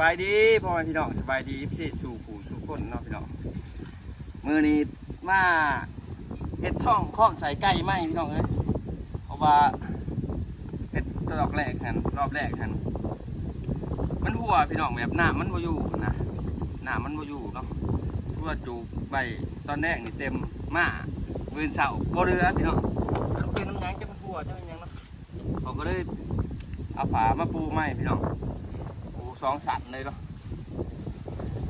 บายดีพ่อแม่พี่น้องสบายดีพี่สู่ผู้สู่คนเนาะพี่น้องมือนี้มาเฮ็ดช่องข้องใส่ไก่ไหมพี่น้องเอ้ยเพราะว่าเฮ็ดรอบแรกหันรอบแรกหันมันหัวพี่น้องแบบหน้ำมันบ่อยู่นะหน้ำมันบ่อยู่เนาะทั่วจูบใบตอนแรกนี่เต็มมามือเสาบ่เรือพี่น้องเป็นน้ำยังจะมันหัวจะเป็นยังเนาะเขาก็เลยเอาฝามาปูไหมพี่น้อง สองสัตว์เลยเนาะ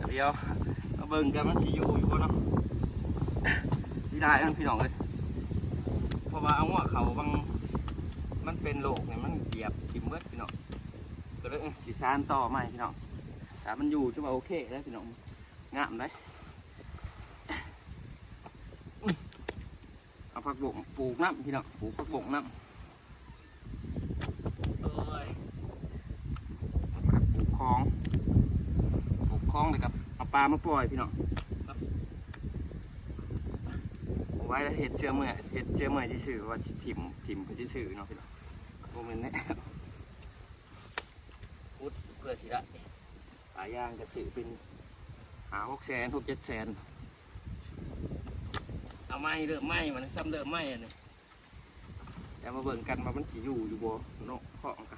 เดี๋ยวมาเบิ่งกันมันสิอยู่อยู่บ่เนาะที่ได้นั่นพี่น้องเลยเพราะว่าเอาหัวเขาบางมันเป็นโรคเนี่ยมันเหยียบทิ่มเบิดพี่น้องก็เลยสิซานต่อใหม่พี่น้องถ้ามันอยู่จะว่าโอเคแล้วพี่น้องงามเลยเอาผักบงปลูกน้ำพี่น้องปลูกผักบงน้ำโอ้ย ปลูกคลองปลูกคลองเลยกับเอาปลามาปล่อยพี่น้องเอาไว้แล้วเห็ดเชื่อเมื่อยเห็ดเชื่อเมื่อยที่สื่อว่าสิถิ่มถิ่มไปที่สื่อเนาะพี่น้องโมเมนต์นี้พุดเพื่อสิได้หายางกระสือเป็นหาหกแสนหกเจ็ดแสนเอาไม้เริ่มไม้มันซ้ำเริ่มไม้อันนี้แต่มาเบิ่งกันว่ามันสิอยู่อยู่บ่เนาะของกัน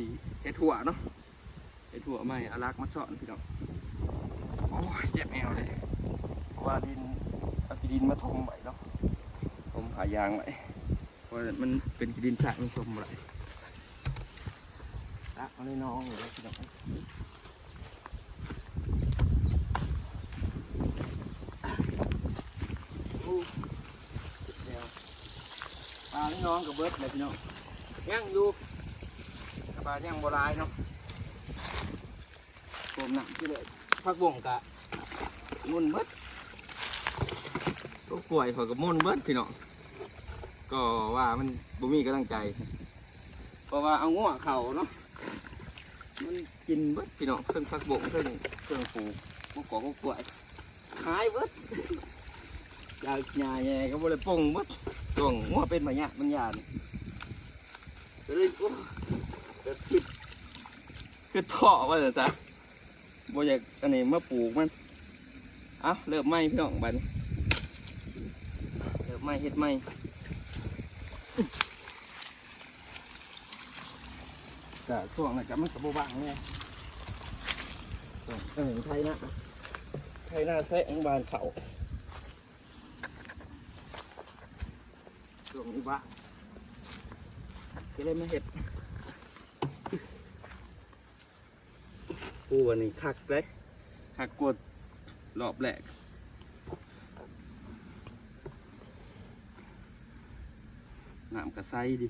อื่นกะทิเห็ดถั่วเนาะเห็ดถั่วใหม่อารักมาสอนพี่น้องโอ้ยเจ็บแอวเลยเพราะว่าดินเอาขี้ดินมาทมไว้เนาะทมผายางไว้เพราะมันเป็นดินสระมันทมไว้ตักมาในน้องเลยพี่น้องโอ้เจ็บแอวปลาในน้องกับเบิร์ดเลยพี่น้องยังอยู่ บายยังโบราณเนาะผมหนักที่เลยพักบ่งกะมุนเบิดตัวกล้วยเขากับมุนเบิดพี่น้องก็ว่ามันบ่มีกำลังใจ เพราะว่าเอางัวเขาเนาะมันกินเบิดพี่น้องเครื่องพักบ่งเครื่องเครื่องปลูกพวกกอกพวกกล้วยหายเบิดอยากหยาแย่ก็บ่ได้ปงเบิดช่วงงัวเป็นมาเนี่ยมันยานก็เลยโอ้เกิดคิดคือท่อว่าจะจ้ะบ่อยากอันนี้มาปลูกมันเอ้าเริ่มไหมพี่น้องบัดนเริ่มไหมเฮ็ดไหมกะช่วงนั้นกะมันกะบ่บางเนี่ยช่วงเออไทยนะไทยหน้าแซะบานเขาช่วงนี้บ้างก็เลยมาเฮ็ด กูวันนี้คักเลยคักกดรอบแรกน้ำกระไซดิ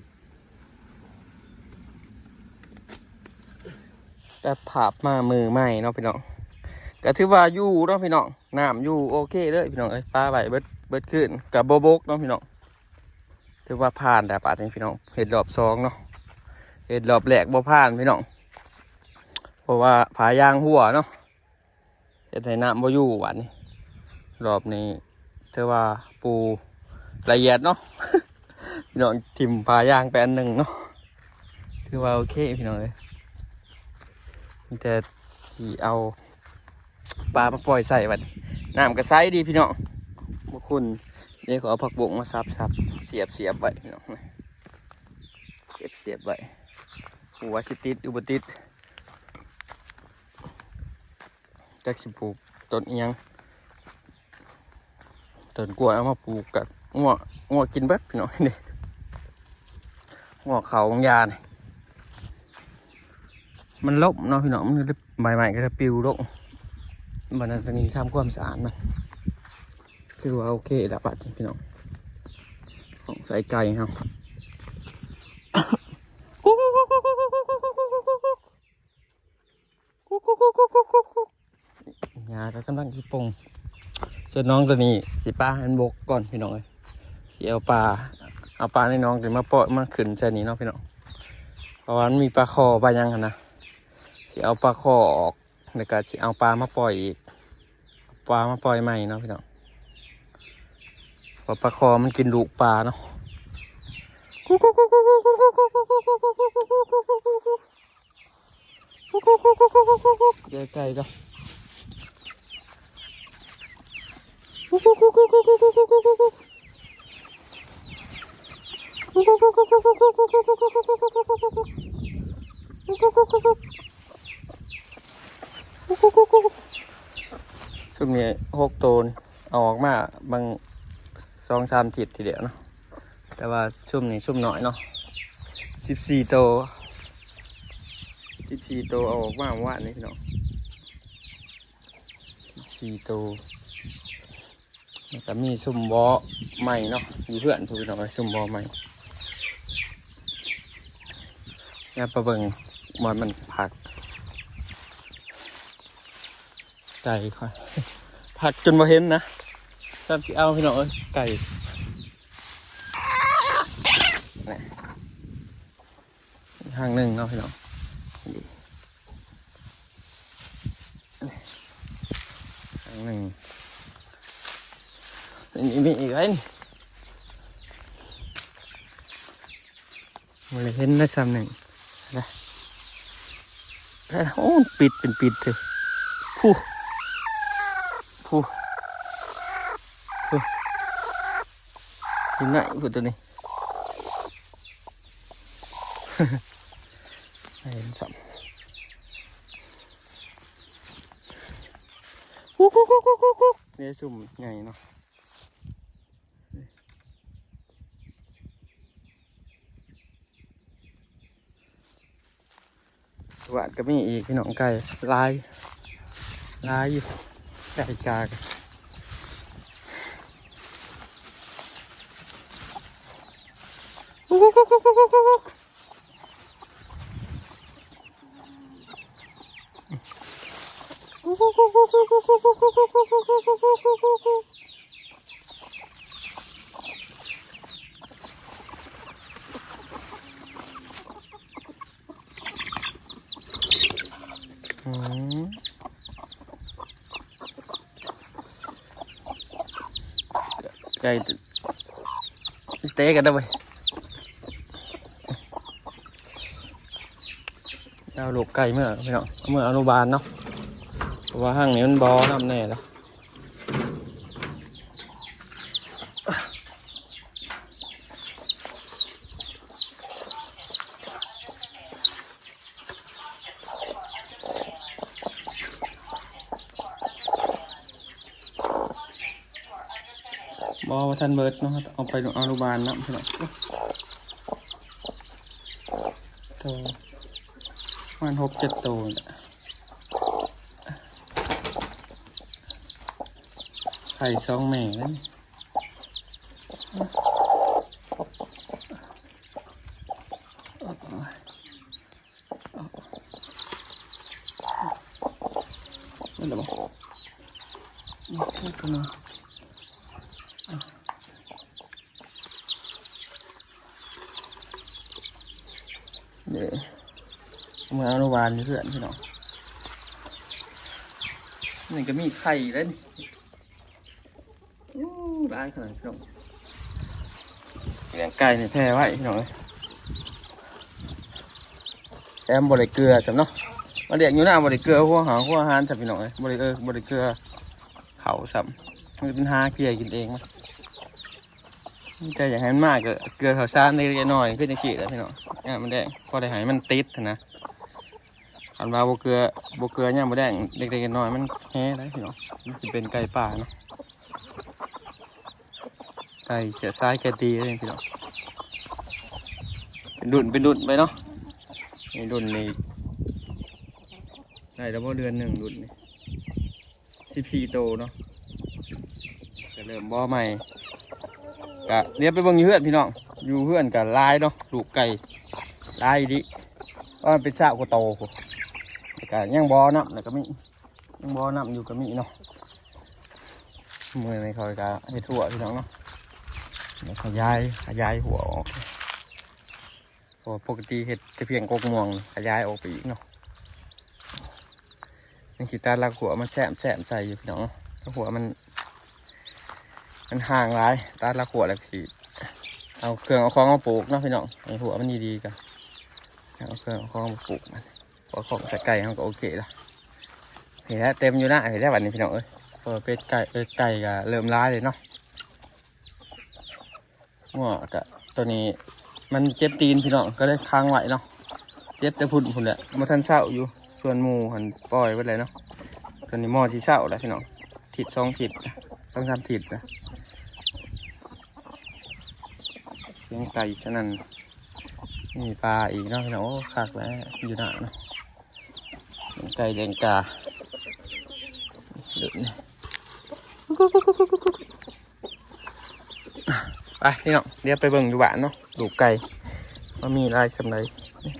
แต่ผาบมามือใหม่เนาะพี่น้องก็ถือว่าอยู่เนาะพี่น้องน้ำอยู่โอเคเลยพี่น้องเอ้ยปลาไหวเบิดเบิดขึ้นกับโบโบกเนาะพี่น้องถือว่าผ่านแต่ปาดนี้พี่น้องเห็ดรอบสองเนาะเห็ดรอบแรกบ่ผ่านพี่น้อง เพราะว่าผายางหัวเนาะจะใส่น้ำบ่อยู่หวานนี่รอบนี้เธอว่าปูละเอียดเนาะพี่น้องทิมผายางไปอันหนึ่งเนาะถือว่าโอเคพี่น้องเลยมีแต่สีเอาปลามาปล่อยใส่บัดนี้น้ำก็ใสดีพี่น้องบางคนเดี๋ยวขอเอาผักบุงมาซับซับเสียบเสียบไว้พี่น้องเสียบเสียบไว้หัวสิติดอุบติด จักสิปลูกต้นเอิหยังต้นกล้วยเอามาปลูกกับงัวงัวกินเบิดพี่น้องนี่งัวเขาบางยาเนี่ยมันลบเนาะพี่น้องมันใหม่ๆก็จะปิวลงมันจะมีทำความสะอาดมันคือว่าโอเคล้วปัดพี่น้องของใส่ไก่ครับกุ๊กกุ๊กกุ๊กกุ๊กกุ๊กกุ๊กกุ๊กกุ๊กกุ๊กกุ๊กกุ๊ก หญ้าก็กำลังที่ปงส่วนน้องตัวนี้สีป้าอันบกก่อนพี่น้องเลยสีเอาปลาเอาปลาให้น้องจะมาปล่อยมาขึ้นใส่นี้เนาะพี่น้องเพราะว่ามันมีปลาคอปลายังกันนะสีเอาปลาคอออกแล้วก็สีเอาปลามาปล่อยอีกปลามาปล่อยใหม่เนาะพี่น้องพอปลาคอมันกินดูกปลาเนาะเดี๋ยวไก่ก็ ซึ่งมี6หกตัวเอาออกมาบางสองสามทิศทีเดียวเนาะแต่ว่าชุ่มนี้ชุ่มน้อยเนาะสิบสี่ตัวสิบสี่ตเอาออกมาว่านนี่เนาะสิบสี่ตัว แล้วก็มีซุ่มบอใหม่เนาะมีเพื่อนพูดพี่องว่าซุ่มบอใหม่เนี่ยประเบิงมันมันผักไก่ค่อยผักจนมาเห็นนะตามที่เอาพี่น้องเอ้ยไก่นี่อีกห้างหนึ่งเนาะพี่น้องนี่ห้างหนึ่ง นี่มีอีกไอ้นี่มาเลยเห็นได้ซ้ำหนึ่งนะโอ้ปิดเป็นปิดเลยผู้ผู้ผู้ยังไงผู้ตัวนี้ไม่เห็นสัมกุ๊กกุ๊กกุ๊กกุ๊กกุ๊กกุ๊กเนี่ยสุ่มใหญ่เนาะ วานก็มีอีกพี่น้องไก่ลายลายอยู่ไก่จากกุ๊กกุ๊กกุ๊กกุ๊กกุ๊กกุ๊กอืมไก่สเต็กกันได้ไหมเอากไก่ เมื่อพี่น้องเมื่ออนุบาลเนาะเพราะว่าห้างนี้มันบอน้ำแน่แล้ ว่าท่านเบิร์ดเนาะเอาไปอนุบาลนะพี่น้องโตมันหกเจ็ดโตวนี่ยไข่สองแม่นั่นนั่นแหละบอกนี่พูดกันเนาะ เดี๋ยวมาอนุบาลเพื่อนพี่น้องนี่ก็มีไข่แล้วนี่อู้ได้ขนาดพี่น้องเลี้ยงไก่นี่แพ้ไว้พี่น้องเลยแอมบริเกลือจำเนาะมาเด็กอยู่หน้าบริเกลือหัวหางหัวหารจับพี่น้องเลยบริเออบริเกลือเขาสับมันเป็นหาเกลียกินเองมั้ยแต่อย่างนั้นมากก็เกลือเขาซ่านเล็กน้อยๆขึ้นในขีดแล้วพี่น้อง เนี่ยมันแดงพอได้ใหายมันติดนะอันว่าโบเกลือโบเกลือเนี่ยมันแดงเล็กๆน้อยมันแห้ได้พี่น้องมันจะเป็นไก่ป่าเนาะไก่เสียซ้ายไก่ดีเลยพี่น้องเป็นดุนเป็นดุนไปเนาะนี่ดุนนี่ได้แล้วพอเดือนหนึ่งดุนนี่สิบสี่โตเนาะจะเริ่มบ่อใหม่กะเรียบไปเบิ่งอยู่เพื่อนพี่น้องอยู่เพื่อนกับลายเนาะลูกไก่ ได้ดิว่ามันเป็นสาวกโตก็ยังบอน้ำแล้วก็มียังบอน้ำอยู่ก็มีเนาะมือในคอยกะเฮ็ดหัวพี่น้องเนาะแล้วขยายขยายหัวออกพราะปกติเห็ดแต่เพียงกกม่วงขยายออกไปอีกเนาะนี่ขีตาลักหัวมันแสมแสมใส่อยู่พี่น้องเนาหัวมัน มันห่างหลายตาลักหัวแล้วสีเอาเครื่องเอาของมาปลูกเนาะพี่น้องหัวมันดีๆกัน เอาเครื่องเอาของมาปลูกมันพอของใส่ไก่เขาก็โอเคละเห็นแล้วเต็มอยู่นะเห็นแล้ววันนี้พี่น้องเอ้ยเออเป็ดไก่เป็ดไก่ก็เริ่มร้ายเลยเนาะงัวกะตัวนี้มันเจ็บตีนพี่น้องก็เลยค้างไหวเนาะเจ็บแต่พุ่นพุ่นแหละมาทันเศร้าอยู่ส่วนหมูหันปล่อยไว้เลยเนาะตัวนี้หม้อที่เศร้าแล้วพี่น้องถิดสองถิดนะต้องทำถิดนะเลี้ยงไก่ฉะนั้น มีปลาอีกนาะพี่น้องโอ้คักแล้วอยู่หน้านะเลี้ยงไก่เลี้ยงกาเดินไปพี่น้องเดี๋ยวไปเบิ่งอยู่บ้านเนาะดูไก่ว่ามีลายสำไร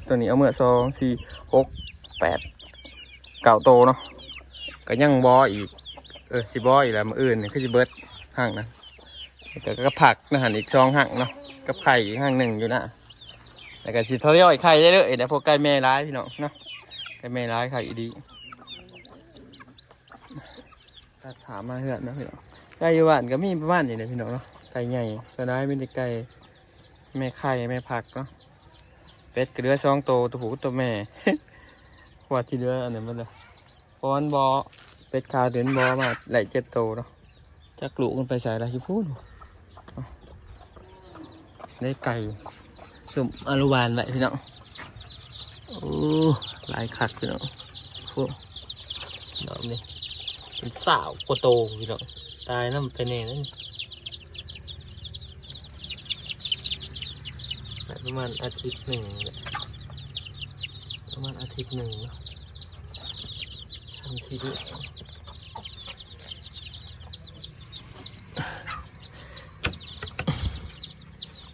ตัวนี้เอาเมื่อสองสี่หกแปดเก่าโตเนาะก็ยังบออีก เออสิบออีกแล้วมืออื่นนี่คือสิเบิร์ดห่างนะแล้วก็ผักนะหันอีกช่องห่างเนาะกับไข่อีกข้างหนึ่งอยู่นะ แล้วก็สิทะเลาะไข่ได้เลยเดี๋ยพวกไก่แม่ร้ายพี่น้องเนาะไก่แม่ร้ายไข่ดีถ้าถามมาเหือนนะพี่น้องไก่อยู่บ้านก็มีประมาณนี้เลยพี่น้องเนาะไก่ใหญ่ส่วนร้ายมีแต่ไก่แม่ไข่แม่ผักเนาะเป็ดก็เหลือสองโตตัวผู้ตัวแม่ขวดที่เหลืออันนี้มันเลยฟอนบอเป็ดขาวเดินบอมาไหลเจ็ดโตเนาะจักลูกมันไปใส่อะไรที่พูดได้ไก่ สมอนุบาลไว้พี่น้องโอ้หลายคักพี่น้องพวกดอกนี้เป็นสาวโคโตพี่น้องตายน้ำเป็นเองนั่นประมาณอาทิตย์หนึ่งเนี่ยประมาณอาทิตย์หนึ่งเนาะทำทีเดียว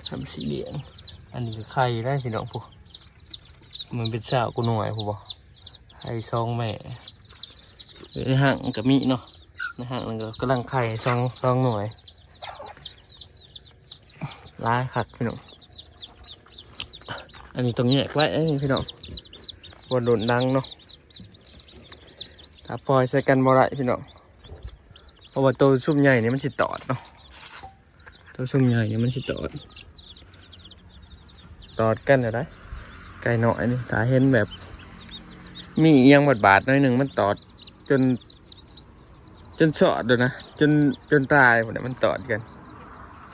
ทำสีเหลือง อันนี้คือไข่ได้พี่น้องผู้มันเป็นสาวกูหน่อยผู้บอกไข่ซองแม่ในห้างกับมีเนาะในห้างมันก็กำลังไข่ซองซองหน่วยร้ายคักพี่น้องอันนี้ตรงนี้ไว้พี่น้องบนโดนดังเนาะถ้าปล่อยใส่กันบ่ได้พี่น้องเพราะว่าตัวซุ่มใหญ่นี่มันสิตอดเนาะตัวซุ่มใหญ่นี่มันสิตอด ตอดกันอะไรไก่หน่อยนี่ตาเห็นแบบ มีเอียงบาดบาดๆหน่อยหนึ่งมันตอดจน จนสอดเลยนะจนจนตายหมดเลยมันตอดกัน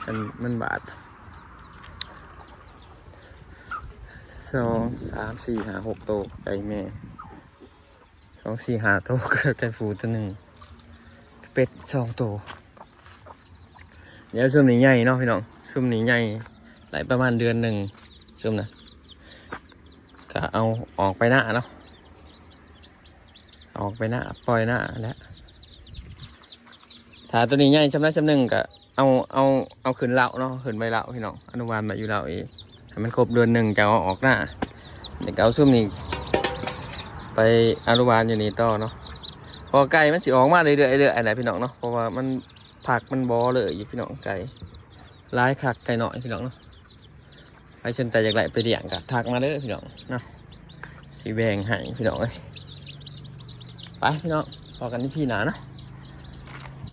มันมันบาดสองสามสี่ห้าหกโตไก่แม่สองสี่ห้าโตไก่ฟูตัวหนึ่งเป็ดสองโตเดี๋ยวซุ่มนี้ใหญ่เนาะพี่น้องซุ่มนี้ใหญ่หลประมาณเดือนหนึ่ง ซุ่มนะก็เอาออกไปหน้าเนาะออกไปหน้าปล่อยหน้าแล้วถ้าตัวนี้ใหญ่ชำระชำหนึ่งก็เอาเอาเอาขึ้นเหล่าเนาะขึ้นใบเหล่าพี่น้องอนุบาลมาอยู่เหล่าอีกให้มันครบเดือนหนึ่งจะเอาออกหน้าเดี๋ยวก็เอาซุ่มนี้ไปอนุบาลอยู่นี่ต่อเนาะพอไก่มันสิออกมาเรื่อยๆเรื่อยๆอะไรพี่น้องเนาะเพราะว่ามันผักมันบอเลยอยู่พี่น้องไก่ร้ายคักไก่หน่อยพี่น้องเนาะ ไปสนใจอยากไหลไปเดี่ยงกะทักมาเด้อพี่น้องเนาะสีแบงให้พี่น้องเอ้ยไปพี่น้องพอกันที่พี่หนานะ